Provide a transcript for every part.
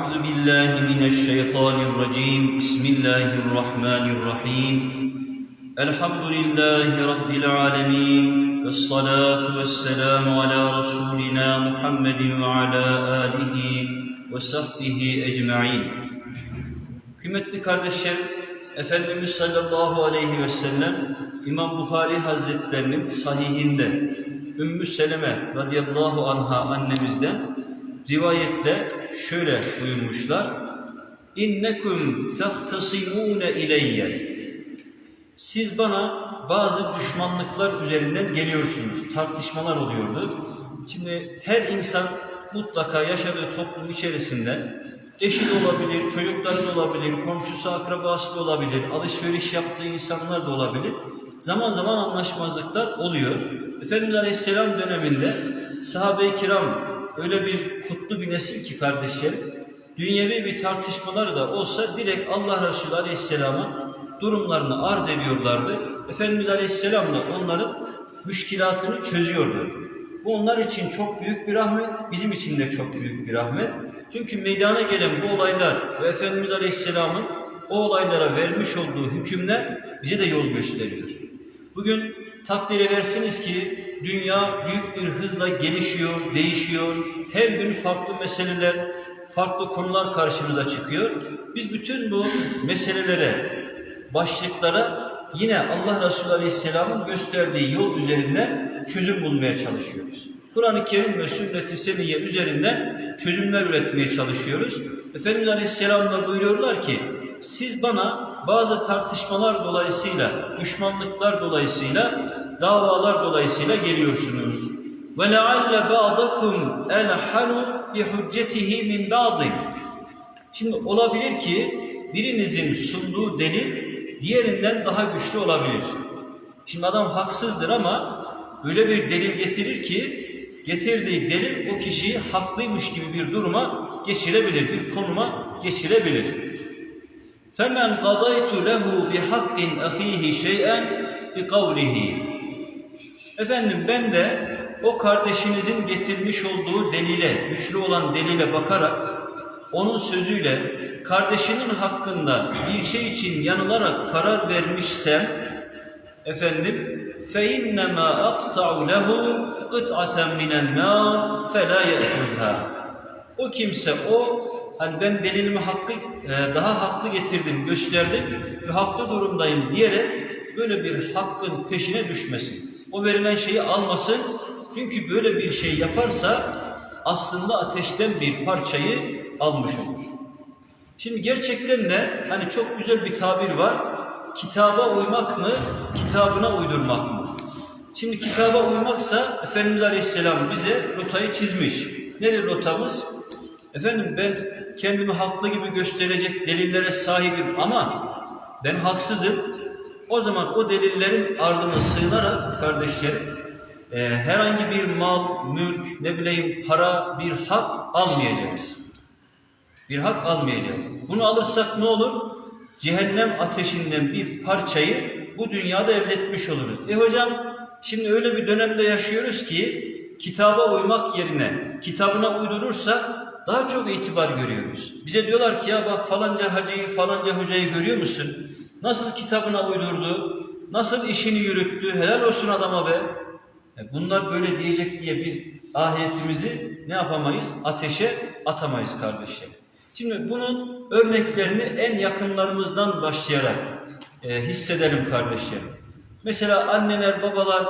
أعوذ بالله من الشيطان الرجيم بسم الله الرحمن الرحيم الحمد لله رب العالمين والصلاة والسلام على رسولنا محمد وعلى آله وصحبه أجمعين Kıymetli kardeşler, Efendimiz sallallahu aleyhi ve sellem İmam Bukhari Hazretlerinin sahihinde Ümmü Seleme radıyallahu anha annemizden rivayette şöyle buyurmuşlar. İnnekum tahtasimune ileyye. Siz bana bazı düşmanlıklar üzerinden geliyorsunuz. Tartışmalar oluyordu. Şimdi her insan mutlaka yaşadığı toplum içerisinde eşi de olabilir, çocukları da olabilir, komşusu, akrabası da olabilir, alışveriş yaptığı insanlar da olabilir. Zaman zaman anlaşmazlıklar oluyor. Efendimiz Aleyhisselam döneminde sahabe-i kiram öyle bir kutlu bir nesil ki kardeşler, dünyevi bir tartışmaları da olsa direkt Allah Resulü Aleyhisselam'a durumlarını arz ediyorlardı. Efendimiz Aleyhisselam da onların müşkilatını çözüyordu. Bu onlar için çok büyük bir rahmet, bizim için de çok büyük bir rahmet. Çünkü meydana gelen bu olaylar ve Efendimiz Aleyhisselam'ın o olaylara vermiş olduğu hükümler bize de yol gösteriyor. Bugün takdir edersiniz ki dünya büyük bir hızla gelişiyor, değişiyor. Her gün farklı meseleler, farklı konular karşımıza çıkıyor. Biz bütün bu meselelere, başlıklara yine Allah Resulü Aleyhisselam'ın gösterdiği yol üzerinden çözüm bulmaya çalışıyoruz. Kur'an-ı Kerim ve sünnet-i seniyye üzerinden çözümler üretmeye çalışıyoruz. Efendimiz Aleyhisselam da buyuruyorlar ki siz bana bazı tartışmalar dolayısıyla, düşmanlıklar dolayısıyla, davalar dolayısıyla geliyorsunuz. Ve lealle ba'dakum elhanu bi hüccetihi min ba'din. Şimdi olabilir ki birinizin sunduğu delil diğerinden daha güçlü olabilir. Şimdi adam haksızdır ama öyle bir delil getirir ki getirdiği delil o kişiyi haklıymış gibi bir duruma geçirebilir, bir konuma geçirebilir. فَمَنْ قَضَيْتُ لَهُ بِحَقِّ أَخِيهِ شَيْئًا بِقَوْلِهِ Efendim ben de o kardeşinizin getirmiş olduğu delile, güçlü olan delile bakarak onun sözüyle kardeşinin hakkında bir şey için yanılarak karar vermişsem efendim فَاِنَّمَا أَقْطَعُ لَهُ قِطْعَةً مِنَ النَّارِ فَلَا يَأْخُذْهَا O kimse o hani ben delilimi hakkı e, daha haklı getirdim, gösterdim ve haklı durumdayım diyerek böyle bir hakkın peşine düşmesin. O verilen şeyi almasın. Çünkü böyle bir şey yaparsa aslında ateşten bir parçayı almış olur. Şimdi gerçekten de hani çok güzel bir tabir var. Kitaba uymak mı, kitabına uydurmak mı? Şimdi kitaba uymaksa Efendimiz Aleyhisselam bize rotayı çizmiş. Nedir rotamız? Efendim ben kendimi haklı gibi gösterecek delillere sahibim ama ben haksızım. O zaman o delillerin ardına sığınarak kardeşlerim e, herhangi bir mal, mülk, ne bileyim para, bir hak almayacağız. Bir hak almayacağız. Bunu alırsak ne olur? Cehennem ateşinden bir parçayı bu dünyada elde etmiş oluruz. E hocam şimdi öyle bir dönemde yaşıyoruz ki kitaba uymak yerine kitabına uydurursa daha çok itibar görüyoruz. Bize diyorlar ki ya bak falanca hacıyı falanca hocayı görüyor musun? Nasıl kitabına uydurdu? Nasıl işini yürüttü? Helal olsun adama be. E bunlar böyle diyecek diye biz ahiyetimizi ne yapamayız? Ateşe atamayız kardeşler. Şimdi bunun örneklerini en yakınlarımızdan başlayarak e, hissedelim kardeşlerim. Mesela anneler, babalar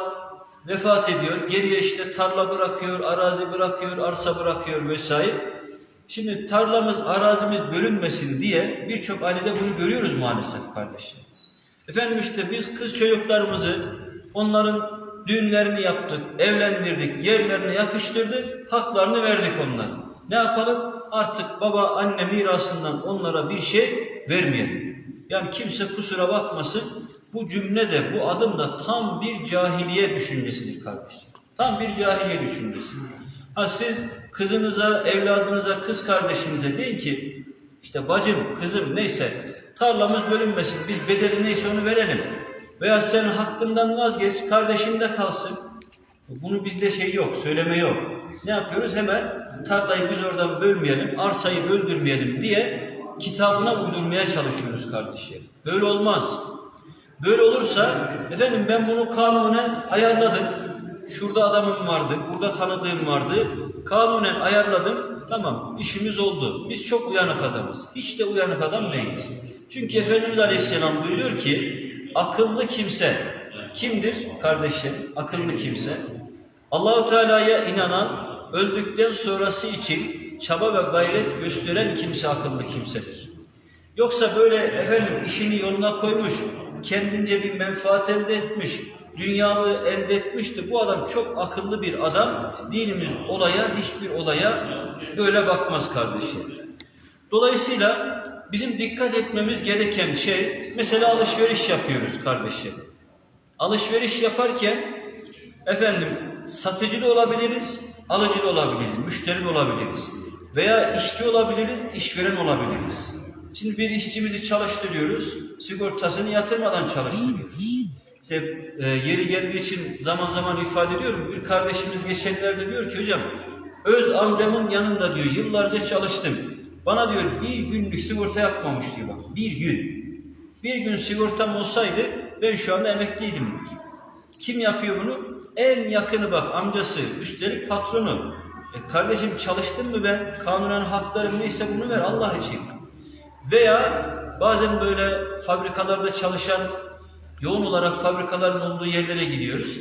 vefat ediyor. Geriye işte tarla bırakıyor, arazi bırakıyor, arsa bırakıyor vesaire. Şimdi tarlamız, arazimiz bölünmesin diye birçok ailede bunu görüyoruz maalesef kardeşler. Efendim işte biz kız çocuklarımızı onların düğünlerini yaptık, evlendirdik, yerlerine yakıştırdık, haklarını verdik onlara. Ne yapalım? Artık baba anne mirasından onlara bir şey vermeyelim. Yani kimse kusura bakmasın bu cümle de bu adım da tam bir cahiliye düşüncesidir kardeşler. Tam bir cahiliye düşüncesi. Ha siz kızınıza, evladınıza, kız kardeşinize deyin ki işte bacım, kızım neyse tarlamız bölünmesin. Biz bedeli neyse onu verelim. Veya sen hakkından vazgeç, kardeşin de kalsın. Bunu bizde şey yok, söyleme yok. Ne yapıyoruz? Hemen tarlayı biz oradan bölmeyelim, arsayı böldürmeyelim diye kitabına uydurmaya çalışıyoruz kardeşlerim. Böyle olmaz. Böyle olursa efendim ben bunu kanunen ayarladım. Şurada adamım vardı, burada tanıdığım vardı. Kanunen ayarladım. Tamam işimiz oldu. Biz çok uyanık adamız. Hiç de uyanık adam değiliz. Çünkü Efendimiz Aleyhisselam buyuruyor ki akıllı kimse kimdir kardeşlerim? Akıllı kimse Allahu Teala'ya inanan öldükten sonrası için çaba ve gayret gösteren kimse akıllı kimsedir. Yoksa böyle efendim işini yoluna koymuş, kendince bir menfaat elde etmiş, dünyalığı elde etmişti. Bu adam çok akıllı bir adam. Dinimiz olaya, hiçbir olaya böyle bakmaz kardeşim. Dolayısıyla bizim dikkat etmemiz gereken şey, mesela alışveriş yapıyoruz kardeşim. Alışveriş yaparken efendim satıcı da olabiliriz, alıcı da olabiliriz, müşteri de olabiliriz. Veya işçi olabiliriz, işveren olabiliriz. Şimdi bir işçimizi çalıştırıyoruz, sigortasını yatırmadan çalıştırıyoruz. İşte e, yeri geldiği için zaman zaman ifade ediyorum. Bir kardeşimiz geçenlerde diyor ki hocam, öz amcamın yanında diyor yıllarca çalıştım. Bana diyor bir günlük sigorta yapmamış diyor bak, bir gün. Bir gün sigortam olsaydı ben şu anda emekliydim diyor. Kim yapıyor bunu? En yakını bak amcası, üstelik patronu. E kardeşim çalıştın mı ben? Kanunen haklarım neyse bunu ver Allah için. Veya bazen böyle fabrikalarda çalışan, yoğun olarak fabrikaların olduğu yerlere gidiyoruz.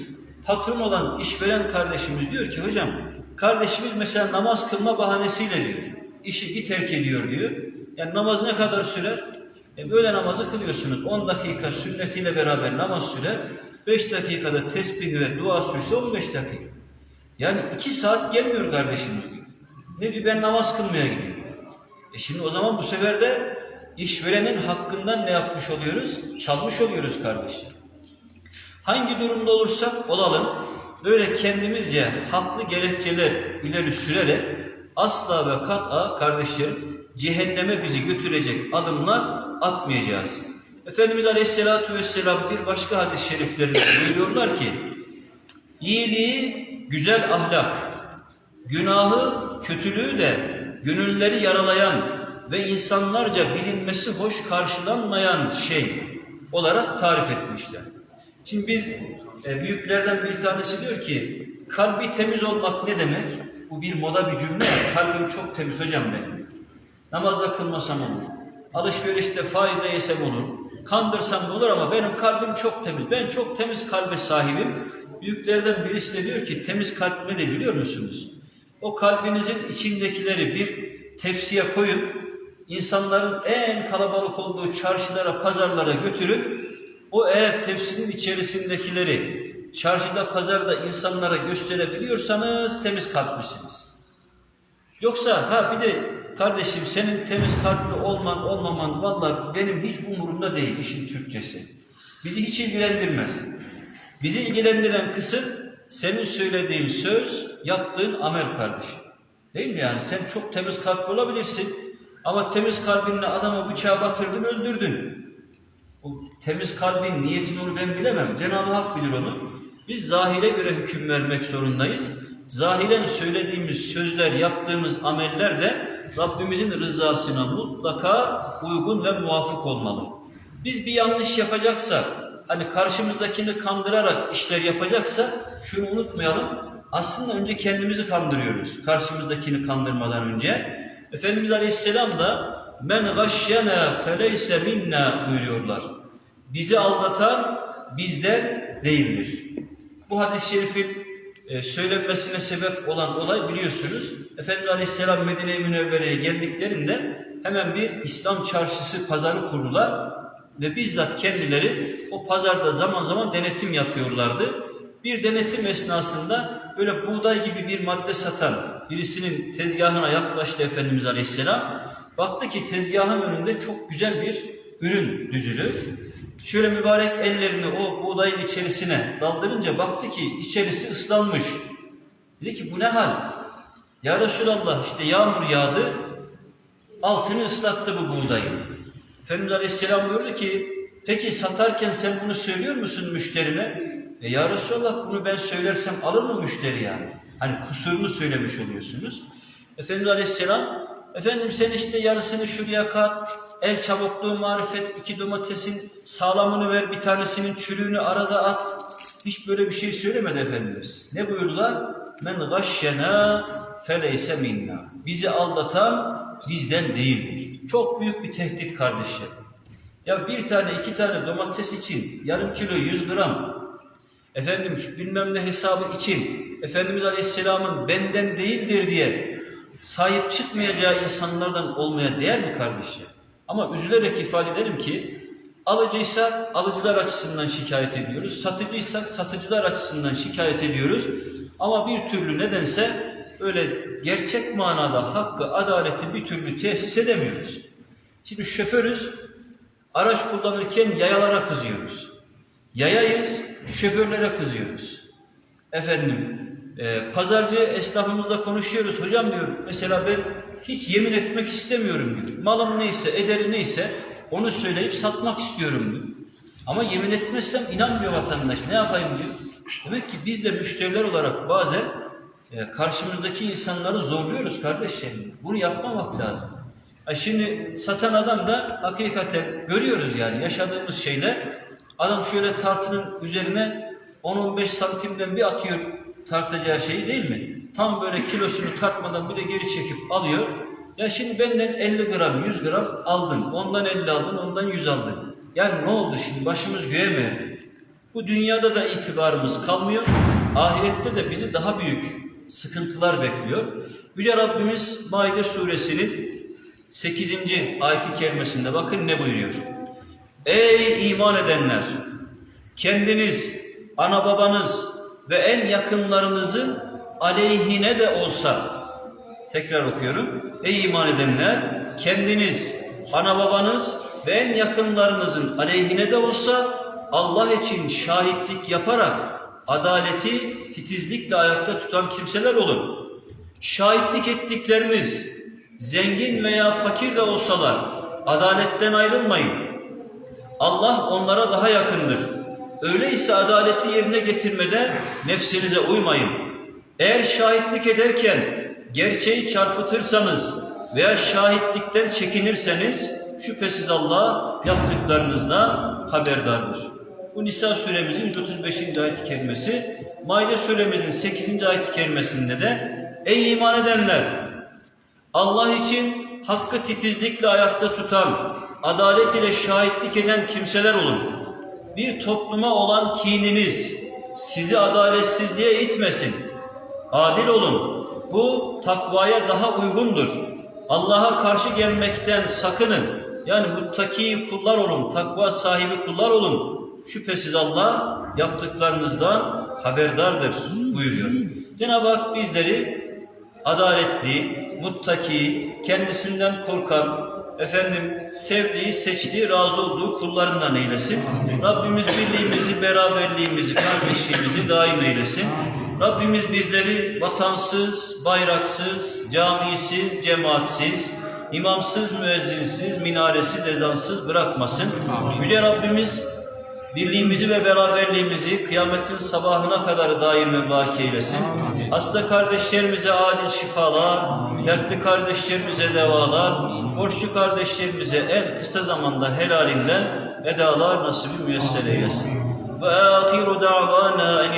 Patron olan işveren kardeşimiz diyor ki hocam, kardeşimiz mesela namaz kılma bahanesiyle diyor. İşi terk ediyor diyor. Yani namaz ne kadar sürer? E böyle namazı kılıyorsunuz. 10 dakika sünnetiyle beraber namaz sürer. 5 dakikada tesbih ve dua sürse 15 dakika. Yani 2 saat gelmiyor kardeşimiz. Ne diyor ben namaz kılmaya gidiyorum. E şimdi o zaman bu sefer de işverenin hakkından ne yapmış oluyoruz? Çalmış oluyoruz kardeşler. Hangi durumda olursak olalım böyle kendimizce haklı gerekçeler ileri sürerek asla ve kat'a kardeşlerim cehenneme bizi götürecek adımlar atmayacağız. Efendimiz Aleyhisselatü Vesselam bir başka hadis-i şeriflerinde buyuruyorlar ki iyiliği güzel ahlak, günahı, kötülüğü de gönülleri yaralayan ve insanlarca bilinmesi hoş karşılanmayan şey olarak tarif etmişler. Şimdi biz e, büyüklerden bir tanesi diyor ki kalbi temiz olmak ne demek? Bu bir moda bir cümle. Kalbim çok temiz hocam benim. Namazda kılmasam olur. Alışverişte faizle yesem olur. Kandırsam da olur ama benim kalbim çok temiz. Ben çok temiz kalbe sahibim. Büyüklerden birisi de diyor ki temiz kalp nedir biliyor musunuz? O kalbinizin içindekileri bir tepsiye koyup insanların en kalabalık olduğu çarşılara, pazarlara götürüp o eğer tepsinin içerisindekileri çarşıda, pazarda insanlara gösterebiliyorsanız temiz kalplisiniz. Yoksa ha bir de kardeşim senin temiz kalpli olman olmaman vallahi benim hiç umurumda değil işin Türkçesi. Bizi hiç ilgilendirmez. Bizi ilgilendiren kısım senin söylediğin söz, yaptığın amel kardeşim. Değil mi yani? Sen çok temiz kalpli olabilirsin ama temiz kalbinle adama bıçağı batırdın, öldürdün. O temiz kalbin niyetini onu ben bilemem. Cenab-ı Hak bilir onu. Biz zahire göre hüküm vermek zorundayız. Zahiren söylediğimiz sözler, yaptığımız ameller de Rabbimizin rızasına mutlaka uygun ve muvafık olmalı. Biz bir yanlış yapacaksak, hani karşımızdakini kandırarak işler yapacaksa şunu unutmayalım. Aslında önce kendimizi kandırıyoruz. Karşımızdakini kandırmadan önce. Efendimiz Aleyhisselam da men gashşena feleyse minna buyuruyorlar. Bizi aldatan bizden değildir. Bu hadis-i şerifin e, söylenmesine sebep olan olay biliyorsunuz. Efendimiz Aleyhisselam Medine-i Münevvere'ye geldiklerinde hemen bir İslam çarşısı pazarı kurdular ve bizzat kendileri o pazarda zaman zaman denetim yapıyorlardı. Bir denetim esnasında böyle buğday gibi bir madde satan birisinin tezgahına yaklaştı Efendimiz Aleyhisselam. Baktı ki tezgahın önünde çok güzel bir ürün düzülü. Şöyle mübarek ellerini o buğdayın içerisine daldırınca baktı ki içerisi ıslanmış. Dedi ki bu ne hal? Ya Resulallah işte yağmur yağdı, altını ıslattı bu buğdayı. Efendimiz Aleyhisselam buyurdu ki, peki satarken sen bunu söylüyor musun müşterine? E ya Resulallah bunu ben söylersem alır mı müşteri yani? Hani kusurunu söylemiş oluyorsunuz. Efendimiz Aleyhisselam, efendim sen işte yarısını şuraya kat, el çabukluğu marifet, iki domatesin sağlamını ver, bir tanesinin çürüğünü arada at. Hiç böyle bir şey söylemedi Efendimiz. Ne buyurdular? Men gashşena feleyse minna. Bizi aldatan bizden değildir. Çok büyük bir tehdit kardeşlerim. Ya bir tane iki tane domates için yarım kilo 100 gram efendim bilmem ne hesabı için Efendimiz Aleyhisselam'ın benden değildir diye sahip çıkmayacağı insanlardan olmaya değer mi kardeşler? Ama üzülerek ifade edelim ki alıcıysak alıcılar açısından şikayet ediyoruz. Satıcıysak satıcılar açısından şikayet ediyoruz. Ama bir türlü nedense öyle gerçek manada hakkı, adaleti bir türlü tesis edemiyoruz. Şimdi şoförüz, araç kullanırken yayalara kızıyoruz. Yayayız, şoförlere kızıyoruz. Efendim, e, pazarcı esnafımızla konuşuyoruz. Hocam diyor, mesela ben hiç yemin etmek istemiyorum diyor. Malım neyse, ederi neyse onu söyleyip satmak istiyorum diyor. Ama yemin etmezsem inanmıyor vatandaş. Ne yapayım diyor. Demek ki biz de müşteriler olarak bazen e, karşımızdaki insanları zorluyoruz kardeşlerim. Bunu yapmamak lazım. Ha şimdi satan adam da hakikaten görüyoruz yani yaşadığımız şeyler. Adam şöyle tartının üzerine 10-15 santimden bir atıyor tartacağı şeyi değil mi? Tam böyle kilosunu tartmadan bir de geri çekip alıyor. Ya şimdi benden 50 gram, 100 gram aldın. Ondan 50 aldın, ondan 100 aldın. Yani ne oldu şimdi? Başımız göğe mi? Bu dünyada da itibarımız kalmıyor. Ahirette de bizi daha büyük sıkıntılar bekliyor. Yüce Rabbimiz Maide suresinin 8. ayet-i kerimesinde bakın ne buyuruyor. Ey iman edenler! Kendiniz, ana babanız ve en yakınlarınızın aleyhine de olsa Tekrar okuyorum. Ey iman edenler! Kendiniz, ana babanız ve en yakınlarınızın aleyhine de olsa Allah için şahitlik yaparak adaleti titizlikle ayakta tutan kimseler olun. Şahitlik ettikleriniz zengin veya fakir de olsalar adaletten ayrılmayın. Allah onlara daha yakındır. Öyleyse adaleti yerine getirmede nefsinize uymayın. Eğer şahitlik ederken gerçeği çarpıtırsanız veya şahitlikten çekinirseniz şüphesiz Allah yaptıklarınızda haberdardır. Bu Nisa suremizin 135. ayet-i kerimesi, Maide suremizin 8. ayet-i kerimesinde de Ey iman edenler! Allah için hakkı titizlikle ayakta tutan, adalet ile şahitlik eden kimseler olun. Bir topluma olan kininiz sizi adaletsizliğe itmesin. Adil olun. Bu takvaya daha uygundur. Allah'a karşı gelmekten sakının. Yani muttaki kullar olun, takva sahibi kullar olun. Şüphesiz Allah yaptıklarınızdan haberdardır buyuruyor. Cenab-ı Hak bizleri adaletli, muttaki, kendisinden korkan, efendim sevdiği, seçtiği, razı olduğu kullarından eylesin. Rabbimiz birliğimizi, beraberliğimizi, kardeşliğimizi daim eylesin. Rabbimiz bizleri vatansız, bayraksız, camisiz, cemaatsiz, imamsız, müezzinsiz, minaresiz, ezansız bırakmasın. Yüce Rabbimiz birliğimizi ve beraberliğimizi kıyametin sabahına kadar daim ve baki eylesin. Hasta kardeşlerimize acil şifalar, dertli kardeşlerimize devalar, borçlu kardeşlerimize en kısa zamanda helalinden edalar nasibi müyesser eylesin. Ve ahiru da'vana